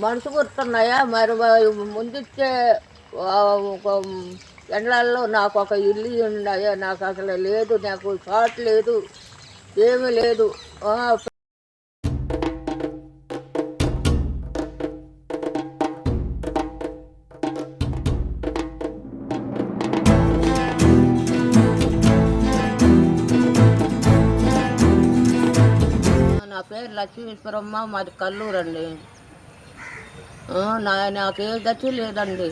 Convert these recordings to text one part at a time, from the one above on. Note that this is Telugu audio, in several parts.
మనసు గుర్తున్నాయా? మరి ముందిచ్చే ఒక ఎండలలో నాకు ఒక ఇల్లు ఉన్నాయా నాకు అసలు లేదు నాకు షాట్ లేదు ఏమీ లేదు. నా పేరు లక్ష్మీశ్వరమ్మ మాది కల్లూరు అండి నాకు ఏ గతి లేదండి.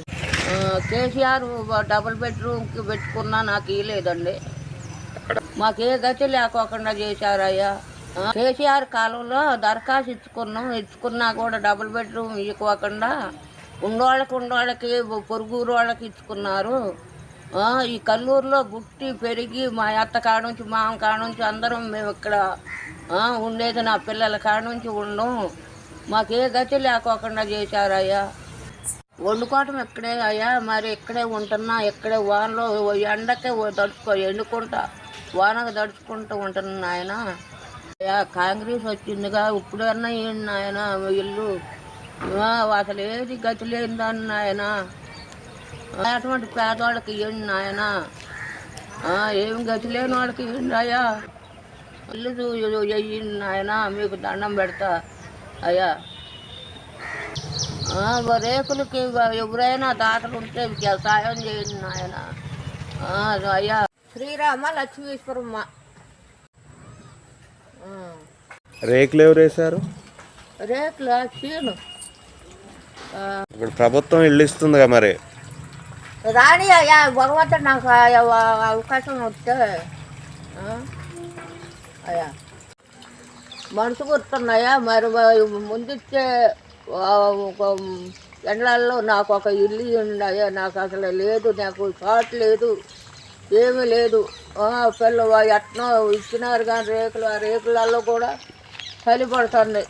కేసీఆర్ డబుల్ బెడ్రూమ్కి పెట్టుకున్నా నాకు ఇవ్వలేదండి మాకు ఏ గతి లేకోకుండా చేశారయ్యా. కేసీఆర్ కాలంలో దరఖాస్తు ఇచ్చుకున్నాం. ఇచ్చుకున్నా కూడా డబుల్ బెడ్రూమ్ ఇవ్వకుండా ఉన్నోళ్ళకి ఉన్నోళ్ళకి పొరుగురు వాళ్ళకి ఇచ్చుకున్నారు ఈ కల్లూరులో బుట్టి పెరిగి మా అత్త కాడ నుంచి మామ కాడ నుంచి అందరం మేము ఇక్కడ ఉండేది నా పిల్లల కాడ నుంచి ఉండం. మాకే గతి లేకోకుండా చేశారయ్యా. వండుకోవటం ఇక్కడే అయ్యా? మరి ఇక్కడే ఉంటున్నా? ఇక్కడే వానలో ఎండకే తడుచుకో ఎండుకుంటా. వానకు తడుచుకుంటూ ఉంటున్నా ఆయన అయ్యా కాంగ్రెస్ వచ్చిందిగా ఇప్పుడన్నా ఏంటి ఆయన ఇల్లు. అసలు ఏది గతి లేదని ఆయన అటువంటి పేదవాళ్ళకి ఇవ్వండి నాయన. ఏం గతి లేని వాళ్ళకి ఇవ్వండి అయ్యా ఇల్లు వెయ్యండి నాయన మీకు దండం పెడతా. అయ్యా. రేకులకి ఎవరైనా దాతలు ఉంటే సాయం చేయండి నాయన. అయ్యా. శ్రీరామ లక్ష్మీశ్వరమ్మ. రేకులు ఎవరు వేశారు? రేకుల చీను. ఇప్పుడు ప్రభుత్వం ఇల్లు ఇస్తుందిగా మరి. రాణి అయ్యా భగవంతుడు నాకు అవకాశం వస్తే అయ్యా. మనసు గుర్తున్నాయా మరి ముందిచ్చే ఎండలలో నాకు ఒక ఇల్లు ఉన్నాయా నాకు అసలు లేదు నాకు షాట్ లేదు ఏమీ లేదు. పిల్ల ఎట్నో ఇచ్చినారు కానీ రేకులు ఆ రేకులలో కూడా చలి పడుతుంది